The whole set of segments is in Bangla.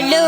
follow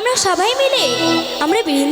আমরা সবাই মিলে আমরা বৃন্দা